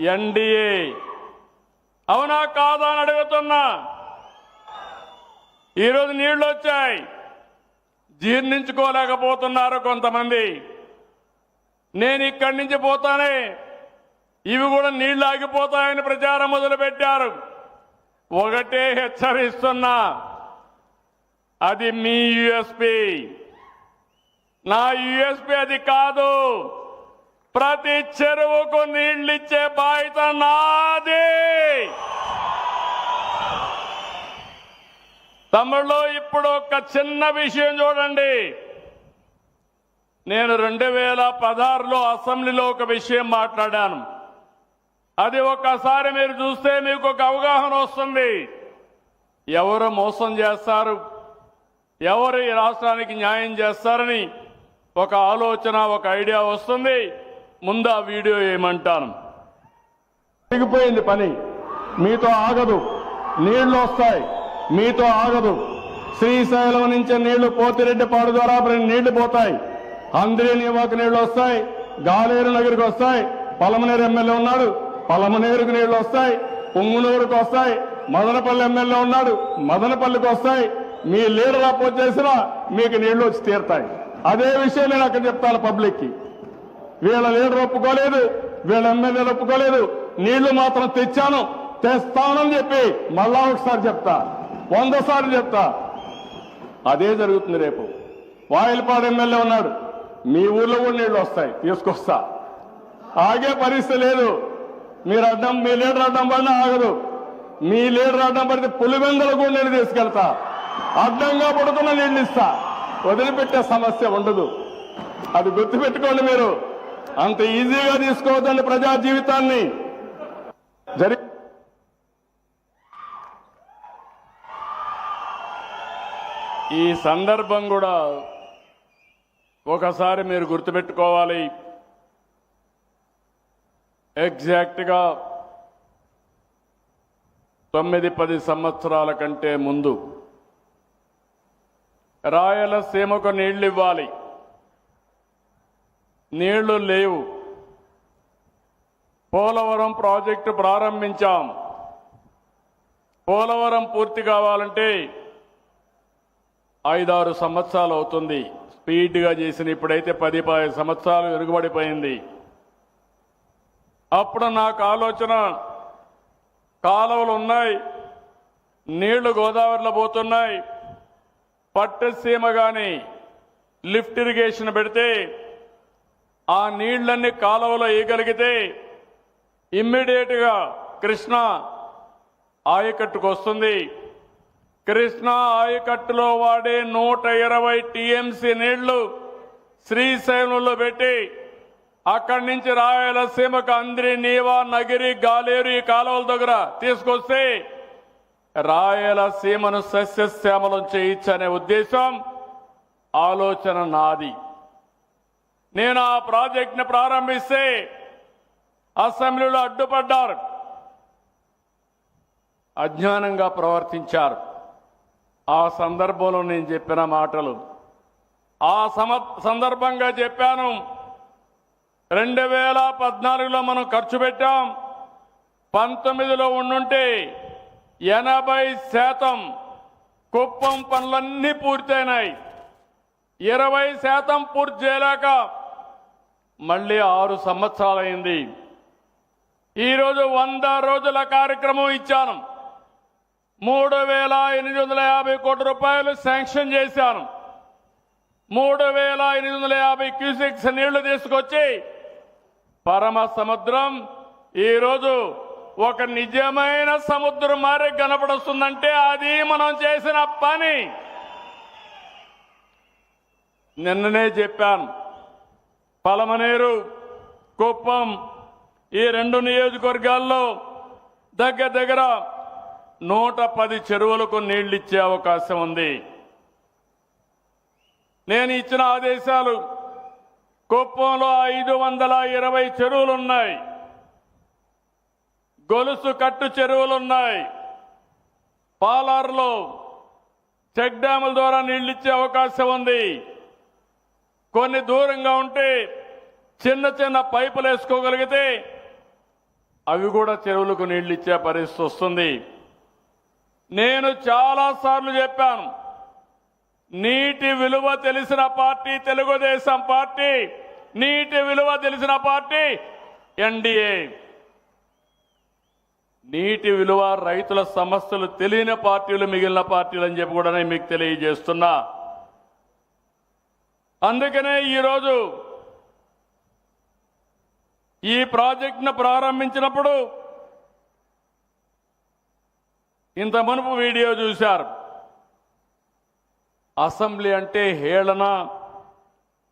NDA. అవునా కాదా అని అడుగుతున్నా. ఈరోజు నీళ్ళు వచ్చాయి. జీర్ణించుకోలేకపోతున్నారు కొంతమంది. నేను ఇక్కడి నుంచి పోతానే. ఇవి కూడా నీళ్ళు ఆగిపోతాయని ప్రచారం మొదలుపెట్టారు. ఒకటే హెచ్చరిస్తున్నా. అది మీ యుఎస్పి. నా యుఎస్పి అది కాదు. ప్రతి చెరువుకు నీళ్ళిచ్చే బాధ్యత నాది. తమిళలో ఇప్పుడు ఒక చిన్న విషయం చూడండి. నేను రెండు వేల పదహారులో అసెంబ్లీలో ఒక విషయం మాట్లాడాను. అది ఒక్కసారి మీరు చూస్తే మీకు ఒక అవగాహన వస్తుంది. ఎవరు మోసం చేస్తారు? ఎవరు ఈ రాష్ట్రానికి న్యాయం చేస్తారని ఒక ఆలోచన ఒక ఐడియా వస్తుంది. ముందు ఆ వీడియో ఏమంటాను? పెరిగిపోయింది పని. మీతో ఆగదు. నీళ్ళు వస్తాయి. మీతో ఆగదు. శ్రీశైలం నుంచి నీళ్ళు పోతిరెడ్డిపాడు ద్వారా నీళ్ళు పోతాయి. అందరి నివాకు నీళ్ళు వస్తాయి. గాలేరు నగరికి వస్తాయి. పలమనేరు ఎమ్మెల్యే ఉన్నాడు. పలమనేరుకు నీళ్ళు వస్తాయి. పొంగునూరుకు వస్తాయి. మదనపల్లి ఎమ్మెల్యే ఉన్నాడు. మదనపల్లికి వస్తాయి. మీ లీడర్ అపోజ్ చేసినా మీకు నీళ్ళు వచ్చి తీరుతాయి. అదే విషయం నేను అక్కడ చెప్తాను పబ్లిక్కి. వీళ్ళ లీడర్ ఒప్పుకోలేదు వీళ్ళ ఎమ్మెల్యేలు ఒప్పుకోలేదు. నీళ్ళు మాత్రం తెచ్చాను తెస్తానని చెప్పి మళ్ళా ఒకసారి చెప్తా వంద సార్లు చెప్తా. అదే జరుగుతుంది రేపు. వాయిల్పాడు ఎమ్మెల్యే ఉన్నాడు. మీ ఊర్లో కూడా నీళ్ళు వస్తాయి తీసుకొస్తా. ఆగే పరిస్థితి లేదు. మీరు అడ్డం మీ లీడర్ అడ్డం పడినా ఆగదు. మీ లీడర్ అడ్డం పడితే పులివెందలు కూడా నేను తీసుకెళ్తా. అడ్డంగా పడుతున్న నీళ్ళు ఇస్తా. వదిలిపెట్టే సమస్య ఉండదు. అది గుర్తుపెట్టుకోండి మీరు. అంత ఈజీగా తీసుకోవద్దండి ప్రజా జీవితాన్ని. జరి ఈ సందర్భం కూడా ఒకసారి మీరు గుర్తుపెట్టుకోవాలి. ఎగ్జాక్ట్గా తొమ్మిది పది సంవత్సరాల కంటే ముందు రాయలసీమకు నీళ్ళు ఇవ్వాలి నీళ్ళు లేవు. పోలవరం ప్రాజెక్టు ప్రారంభించాం. పోలవరం పూర్తి కావాలంటే ఐదారు సంవత్సరాలు అవుతుంది. స్పీడ్గా చేసిన ఇప్పుడైతే పది పది సంవత్సరాలు వెనుకబడిపోయింది అప్పుడు నాకు ఆలోచన కాలువలు ఉన్నాయి నీళ్ళు గోదావరిలో పోతున్నాయి. పట్టసీమ కానీ లిఫ్ట్ ఇరిగేషన్ పెడితే ఆ నీళ్ళన్నీ కాలువలో వేయగలిగితే ఇమ్మీడియట్గా కృష్ణ ఆయకట్టుకు వస్తుంది. కృష్ణా ఆయకట్టులో వాడే నూట ఇరవై టీఎంసీ నీళ్ళు శ్రీశైలంలో పెట్టి అక్కడి నుంచి రాయలసీమకు అంద్రి నీవా నగిరి గాలేరు ఈ కాలువల దగ్గర తీసుకొస్తే రాయలసీమను సస్యశ్యామలం చేయించనే ఉద్దేశం ఆలోచన నాది. నేను ఆ ప్రాజెక్ట్ని ప్రారంభిస్తే అసెంబ్లీలో అడ్డుపడ్డారు. అజ్ఞానంగా ప్రవర్తించారు. ఆ సందర్భంలో నేను చెప్పిన మాటలు. ఆ సమ సందర్భంగా చెప్పాను. రెండు వేల పద్నాలుగులో మనం ఖర్చు పెట్టాం. పంతొమ్మిదిలో ఉండుంటే ఎనభై శాతం కుప్పం పనులన్నీ పూర్తయినాయి. ఇరవై శాతం పూర్తి చేయలేక మళ్ళీ ఆరు సంవత్సరాలైంది. ఈరోజు వంద రోజుల కార్యక్రమం ఇచ్చాను. మూడు వేల ఎనిమిది వందల యాభై కోట్ల రూపాయలు శాంక్షన్ చేశాను. మూడు వేల ఎనిమిది వందల యాభై క్యూసెక్స్ నీళ్ళు తీసుకొచ్చి పరమ సముద్రం ఈరోజు ఒక నిజమైన సముద్రం మారి కనపడుస్తుందంటే అది మనం చేసిన పని. నిన్ననే చెప్పాను. పలమనేరు కుప్పం ఈ రెండు నియోజకవర్గాల్లో దగ్గర దగ్గర నూట పది చెరువులకు నీళ్ళిచ్చే అవకాశం ఉంది. నేను ఇచ్చిన ఆదేశాలు కుప్పంలో ఐదు వందల ఇరవై చెరువులున్నాయి. గొలుసు కట్టు చెరువులున్నాయి. పాలార్లో చెక్ డ్యాముల ద్వారా నీళ్ళిచ్చే అవకాశం ఉంది. కొన్ని దూరంగా ఉంటే చిన్న చిన్న పైపులు వేసుకోగలిగితే అవి కూడా చెరువులకు నీళ్ళు ఇచ్చే పరిస్థితి వస్తుంది. నేను చాలాసార్లు చెప్పాను నీటి విలువ తెలిసిన పార్టీ తెలుగుదేశం పార్టీ నీటి విలువ తెలిసిన పార్టీ ఎన్డీఏ నీటి విలువ రైతుల సమస్యలు తెలియని పార్టీలు మిగిలిన పార్టీలు అని చెప్పి కూడా నేను మీకు తెలియజేస్తున్నా. అందుకనే ఈరోజు ఈ ప్రాజెక్టును ప్రారంభించినప్పుడు ఇంత మునుపు వీడియో చూశారు. అసెంబ్లీ అంటే హేళన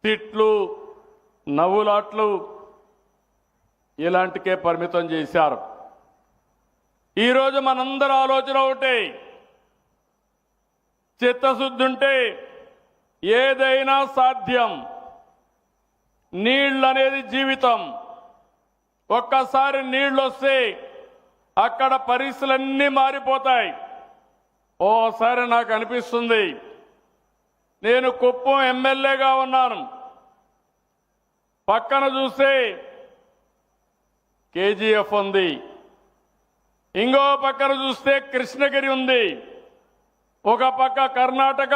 తిట్లు నవ్వులాట్లు ఇలాంటికే పరిమితం చేశారు. ఈరోజు మనందరి ఆలోచన ఒకటే చిత్తశుద్ధి ఉంటే ఏదైనా సాధ్యం. నీళ్ళనేది జీవితం. ఒక్కసారి నీళ్ళు వస్తే అక్కడ పరిస్థితులన్నీ మారిపోతాయి. ఓసారి నాకు అనిపిస్తుంది. నేను కుప్పం ఎమ్మెల్యేగా ఉన్నాను. పక్కన చూస్తే కేజీఎఫ్ ఉంది. ఇంకో పక్కన చూస్తే కృష్ణగిరి ఉంది. ఒక పక్క కర్ణాటక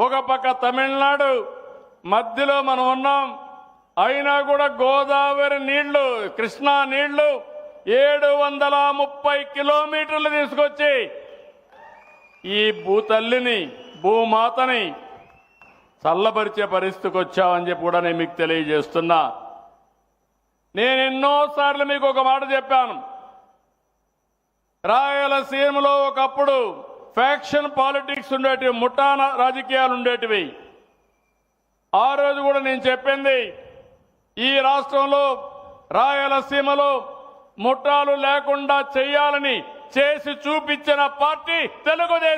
ఒక పక్క తమిళనాడు మధ్యలో మనం ఉన్నాం. అయినా కూడా గోదావరి నీళ్ళు కృష్ణా నీళ్ళు ఏడు వందల ముప్పై కిలోమీటర్లు తీసుకొచ్చి ఈ భూతల్లిని భూమాతని చల్లపరిచే పరిస్థితికి వచ్చామని చెప్పి కూడా నేను మీకు తెలియజేస్తున్నా. నేను ఎన్నోసార్లు మీకు ఒక మాట చెప్పాను. రాయలసీమలో ఒకప్పుడు ఫ్యాక్షన్ పాలిటిక్స్ ఉండేటివి ముఠాన రాజకీయాలు ఉండేటివి. ఆ రోజు కూడా నేను చెప్పింది ఈ రాష్ట్రంలో రాయలసీమలో ముఠాలు లేకుండా చేయాలని చేసి చూపించిన పార్టీ తెలుగుదేశం.